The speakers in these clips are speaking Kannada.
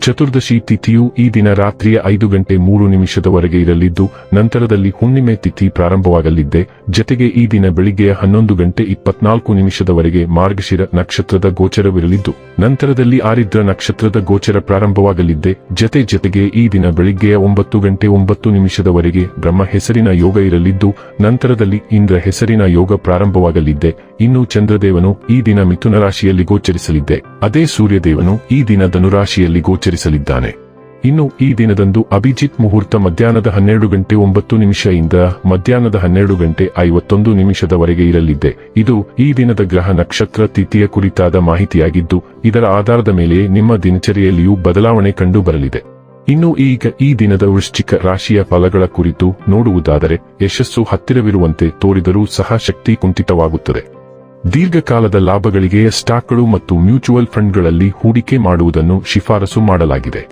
ಚತುರ್ದಶಿ ತಿಥಿಯು ಈ ದಿನ ರಾತ್ರಿಯ ಐದು ಗಂಟೆ ಮೂರು ನಿಮಿಷದವರೆಗೆ ಇರಲಿದ್ದು, ನಂತರದಲ್ಲಿ ಹುಣ್ಣಿಮೆ ತಿಥಿ ಪ್ರಾರಂಭವಾಗಲಿದ್ದೆ. ಜತೆಗೆ ಈ ದಿನ ಬೆಳಿಗ್ಗೆಯ ಹನ್ನೊಂದು ಗಂಟೆ ಇಪ್ಪತ್ನಾಲ್ಕು ನಿಮಿಷದವರೆಗೆ ಮಾರ್ಗಶಿರ ನಕ್ಷತ್ರದ ಗೋಚರವಿರಲಿದ್ದು, ನಂತರದಲ್ಲಿ ಆರಿದ್ರ ನಕ್ಷತ್ರದ ಗೋಚರ ಪ್ರಾರಂಭವಾಗಲಿದ್ದೆ. ಜತೆ ಜತೆಗೆ ಈ ದಿನ ಬೆಳಿಗ್ಗೆಯ ಒಂಬತ್ತು ಗಂಟೆ ಒಂಬತ್ತು ನಿಮಿಷದವರೆಗೆ ಬ್ರಹ್ಮ ಹೆಸರಿನ ಯೋಗ ಇರಲಿದ್ದು, ನಂತರದಲ್ಲಿ ಇಂದ್ರ ಹೆಸರಿನ ಯೋಗ ಪ್ರಾರಂಭವಾಗಲಿದ್ದೆ. ಇನ್ನು ಚಂದ್ರದೇವನು ಈ ದಿನ ಮಿಥುನ ರಾಶಿಯಲ್ಲಿ ಗೋಚರಿಸಲಿದ್ದೆ. ಅದೇ ಸೂರ್ಯದೇವನು ಈ ದಿನ ಧನುರಾಶಿಯಲ್ಲಿ ಗೋಚರಿಸಲಿದ್ದಾನೆ. ಇನ್ನು ಈ ದಿನದಂದು ಅಭಿಜಿತ್ ಮುಹೂರ್ತ ಮಧ್ಯಾಹ್ನದ ಹನ್ನೆರಡು ಗಂಟೆ ಒಂಬತ್ತು ನಿಮಿಷದಿಂದ ಮಧ್ಯಾಹ್ನದ ಹನ್ನೆರಡು ಗಂಟೆ ಐವತ್ತೊಂದು ನಿಮಿಷದವರೆಗೆ ಇರಲಿದೆ. ಇದು ಈ ದಿನದ ಗ್ರಹ ನಕ್ಷತ್ರ ತಿಥಿಯ ಕುರಿತಾದ ಮಾಹಿತಿಯಾಗಿದ್ದು, ಇದರ ಆಧಾರದ ಮೇಲೆ ನಿಮ್ಮ ದಿನಚರಿಯಲ್ಲಿಯೂ ಬದಲಾವಣೆ ಕಂಡು ಬರಲಿದೆ ಇನ್ನು ಈಗ ಈ ದಿನದ ವೃಶ್ಚಿಕ ರಾಶಿಯ ಫಲಗಳ ಕುರಿತು ನೋಡುವುದಾದರೆ, ಯಶಸ್ಸು ಹತ್ತಿರವಿರುವಂತೆ ತೋರಿದರೂ ಸಹ ಶಕ್ತಿ ಕುಂಠಿತವಾಗುತ್ತದೆ. ದೀರ್ಘಕಾಲದ ಲಾಭಗಳಿಗೆ ಸ್ಟಾಕ್ಗಳು ಮತ್ತು ಮ್ಯೂಚುವಲ್ ಫಂಡ್ಗಳಲ್ಲಿ ಹೂಡಿಕೆ ಮಾಡುವುದನ್ನು ಶಿಫಾರಸು ಮಾಡಲಾಗಿದೆ.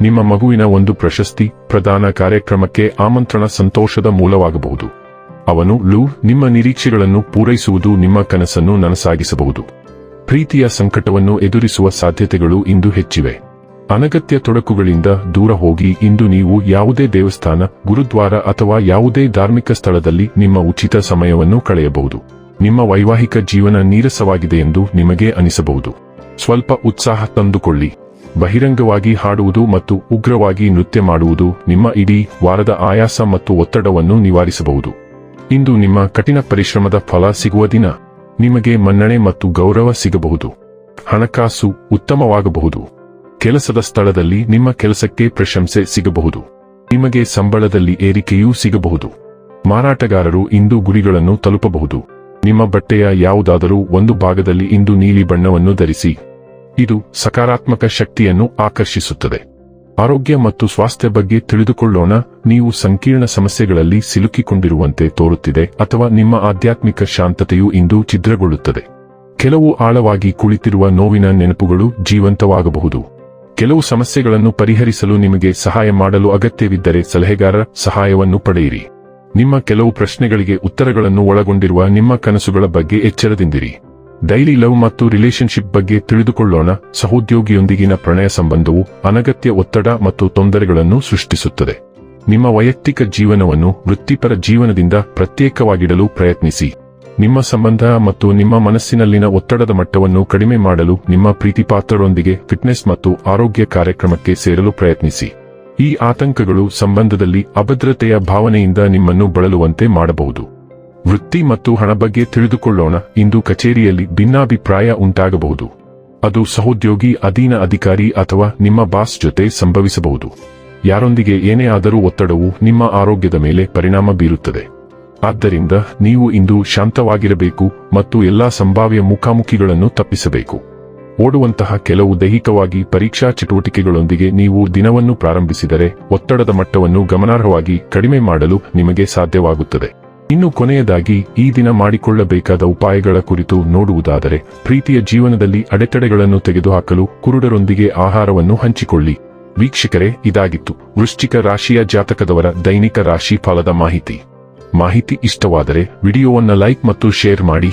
ನಿಮ್ಮ ಮಗುವಿನ ಒಂದು ಪ್ರಶಸ್ತಿ, ಪ್ರದಾನ ಕಾರ್ಯಕ್ರಮಕ್ಕೆ ಆಮಂತ್ರಣ ಸಂತೋಷದ ಮೂಲವಾಗಬಹುದು. ಅವನು, ಲೂ, ನಿಮ್ಮ ನಿರೀಕ್ಷೆಗಳನ್ನು ಪೂರೈಸುವುದು ನಿಮ್ಮ ಕನಸನ್ನು ನನಸಾಗಿಸಬಹುದು. ಪ್ರೀತಿಯ ಸಂಕಟವನ್ನು ಎದುರಿಸುವ ಸಾಧ್ಯತೆಗಳು ಇಂದು ಹೆಚ್ಚಿವೆ. ಅನಗತ್ಯ ತೊಡಕುಗಳಿಂದ ದೂರ ಹೋಗಿ, ಇಂದು ನೀವು ಯಾವುದೇ ದೇವಸ್ಥಾನ, ಗುರುದ್ವಾರ ಅಥವಾ ಯಾವುದೇ ಧಾರ್ಮಿಕ ಸ್ಥಳದಲ್ಲಿ ನಿಮ್ಮ ಉಚಿತ ಸಮಯವನ್ನು ಕಳೆಯಬಹುದು. ನಿಮ್ಮ ವೈವಾಹಿಕ ಜೀವನ ನೀರಸವಾಗಿದೆ ಎಂದು ನಿಮಗೆ ಅನಿಸಬಹುದು. ಸ್ವಲ್ಪ ಉತ್ಸಾಹ ತಂದುಕೊಳ್ಳಿ. ಬಹಿರಂಗವಾಗಿ ಹಾಡುವುದು ಮತ್ತು ಉಗ್ರವಾಗಿ ನೃತ್ಯ ಮಾಡುವುದು ನಿಮ್ಮ ಇಡೀ ವಾರದ ಆಯಾಸ ಮತ್ತು ಒತ್ತಡವನ್ನು ನಿವಾರಿಸಬಹುದು. ಇಂದು ನಿಮ್ಮ ಕಠಿಣ ಪರಿಶ್ರಮದ ಫಲ ಸಿಗುವ ದಿನ. ನಿಮಗೆ ಮನ್ನಣೆ ಮತ್ತು ಗೌರವ ಸಿಗಬಹುದು. ಹಣಕಾಸು ಉತ್ತಮವಾಗಬಹುದು. ಕೆಲಸದ ಸ್ಥಳದಲ್ಲಿ ನಿಮ್ಮ ಕೆಲಸಕ್ಕೆ ಪ್ರಶಂಸೆ ಸಿಗಬಹುದು. ನಿಮಗೆ ಸಂಬಳದಲ್ಲಿ ಏರಿಕೆಯೂ ಸಿಗಬಹುದು. ಮಾರಾಟಗಾರರು ಇಂದು ಗುರಿಗಳನ್ನು ತಲುಪಬಹುದು. ನಿಮ್ಮ ಬಟ್ಟೆಯ ಯಾವುದಾದರೂ ಒಂದು ಭಾಗದಲ್ಲಿ ಇಂದು ನೀಲಿ ಬಣ್ಣವನ್ನು ಧರಿಸಿ. ಇದು ಸಕಾರಾತ್ಮಕ ಶಕ್ತಿಯನ್ನು ಆಕರ್ಷಿಸುತ್ತದೆ. ಆರೋಗ್ಯ ಮತ್ತು ಸ್ವಾಸ್ಥ್ಯ ಬಗ್ಗೆ ತಿಳಿದುಕೊಳ್ಳೋಣ. ನೀವು ಸಂಕೀರ್ಣ ಸಮಸ್ಯೆಗಳಲ್ಲಿ ಸಿಲುಕಿಕೊಂಡಿರುವಂತೆ ತೋರುತ್ತಿದೆ ಅಥವಾ ನಿಮ್ಮ ಆಧ್ಯಾತ್ಮಿಕ ಶಾಂತತೆಯು ಇಂದು ಛಿದ್ರಗೊಳ್ಳುತ್ತದೆ. ಕೆಲವು ಆಳವಾಗಿ ಕುಳಿತಿರುವ ನೋವಿನ ನೆನಪುಗಳು ಜೀವಂತವಾಗಬಹುದು. ಕೆಲವು ಸಮಸ್ಯೆಗಳನ್ನು ಪರಿಹರಿಸಲು ನಿಮಗೆ ಸಹಾಯ ಮಾಡಲು ಅಗತ್ಯವಿದ್ದರೆ ಸಲಹೆಗಾರ ಸಹಾಯವನ್ನು ಪಡೆಯಿರಿ. ನಿಮ್ಮ ಕೆಲವು ಪ್ರಶ್ನೆಗಳಿಗೆ ಉತ್ತರಗಳನ್ನು ಒಳಗೊಂಡಿರುವ ನಿಮ್ಮ ಕನಸುಗಳ ಬಗ್ಗೆ ಎಚ್ಚರದಿಂದಿರಿ. ಡೈಲಿ ಲವ್ ಮತ್ತು ರಿಲೇಶನ್ಶಿಪ್ ಬಗ್ಗೆ ತಿಳಿದುಕೊಳ್ಳೋಣ. ಸಹೋದ್ಯೋಗಿಯೊಂದಿಗಿನ ಪ್ರಣಯ ಸಂಬಂಧವು ಅನಗತ್ಯ ಒತ್ತಡ ಮತ್ತು ತೊಂದರೆಗಳನ್ನು ಸೃಷ್ಟಿಸುತ್ತದೆ. ನಿಮ್ಮ ವೈಯಕ್ತಿಕ ಜೀವನವನ್ನು ವೃತ್ತಿಪರ ಜೀವನದಿಂದ ಪ್ರತ್ಯೇಕವಾಗಿಡಲು ಪ್ರಯತ್ನಿಸಿ. ನಿಮ್ಮ ಸಂಬಂಧ ಮತ್ತು ನಿಮ್ಮ ಮನಸ್ಸಿನಲ್ಲಿನ ಒತ್ತಡದ ಮಟ್ಟವನ್ನು ಕಡಿಮೆ ಮಾಡಲು ನಿಮ್ಮ ಪ್ರೀತಿಪಾತ್ರರೊಂದಿಗೆ ಫಿಟ್ನೆಸ್ ಮತ್ತು ಆರೋಗ್ಯ ಕಾರ್ಯಕ್ರಮಕ್ಕೆ ಸೇರಲು ಪ್ರಯತ್ನಿಸಿ. ಈ ಆತಂಕಗಳು ಸಂಬಂಧದಲ್ಲಿ ಅಭದ್ರತೆಯ ಭಾವನೆಯಿಂದ ನಿಮ್ಮನ್ನು ಬಳಲುವಂತೆ ಮಾಡಬಹುದು. ವೃತ್ತಿ ಮತ್ತು ಹಣ ಬಗ್ಗೆ ತಿಳಿದುಕೊಳ್ಳೋಣ. ಇಂದು ಕಚೇರಿಯಲ್ಲಿ ಭಿನ್ನಾಭಿಪ್ರಾಯ ಉಂಟಾಗಬಹುದು. ಅದು ಸಹೋದ್ಯೋಗಿ, ಅಧೀನ ಅಧಿಕಾರಿ ಅಥವಾ ನಿಮ್ಮ ಬಾಸ್ ಜೊತೆ ಸಂಭವಿಸಬಹುದು. ಯಾರೊಂದಿಗೆ ಏನೇ ಆದರೂ ಒತ್ತಡವು ನಿಮ್ಮ ಆರೋಗ್ಯದ ಮೇಲೆ ಪರಿಣಾಮ ಬೀರುತ್ತದೆ. ಆದ್ದರಿಂದ ನೀವು ಇಂದು ಶಾಂತವಾಗಿರಬೇಕು ಮತ್ತು ಎಲ್ಲಾ ಸಂಭಾವ್ಯ ಮುಖಾಮುಖಿಗಳನ್ನು ತಪ್ಪಿಸಬೇಕು. ಓಡುವಂತಹ ಕೆಲವು ದೈಹಿಕವಾಗಿ ಪರೀಕ್ಷಾ ಚಟುವಟಿಕೆಗಳೊಂದಿಗೆ ನೀವು ದಿನವನ್ನು ಪ್ರಾರಂಭಿಸಿದರೆ ಒತ್ತಡದ ಮಟ್ಟವನ್ನು ಗಮನಾರ್ಹವಾಗಿ ಕಡಿಮೆ ಮಾಡಲು ನಿಮಗೆ ಸಾಧ್ಯವಾಗುತ್ತದೆ. ಇನ್ನು ಕೊನೆಯದಾಗಿ, ಈ ದಿನ ಮಾಡಿಕೊಳ್ಳಬೇಕಾದ ಉಪಾಯಗಳ ಕುರಿತು ನೋಡುವುದಾದರೆ, ಪ್ರೀತಿಯ ಜೀವನದಲ್ಲಿ ಅಡೆತಡೆಗಳನ್ನು ತೆಗೆದುಹಾಕಲು ಕುರುಡರೊಂದಿಗೆ ಆಹಾರವನ್ನು ಹಂಚಿಕೊಳ್ಳಿ. ವೀಕ್ಷಕರೇ, ಇದಾಗಿತ್ತು. ವೃಶ್ಚಿಕ ರಾಶಿಯ ಜಾತಕದವರ ದೈನಿಕ ರಾಶಿ ಫಲದ ಮಾಹಿತಿ. ಮಾಹಿತಿ ಇಷ್ಟವಾದರೆ, ವಿಡಿಯೋವನ್ನು ಲೈಕ್ ಮತ್ತು ಶೇರ್ ಮಾಡಿ.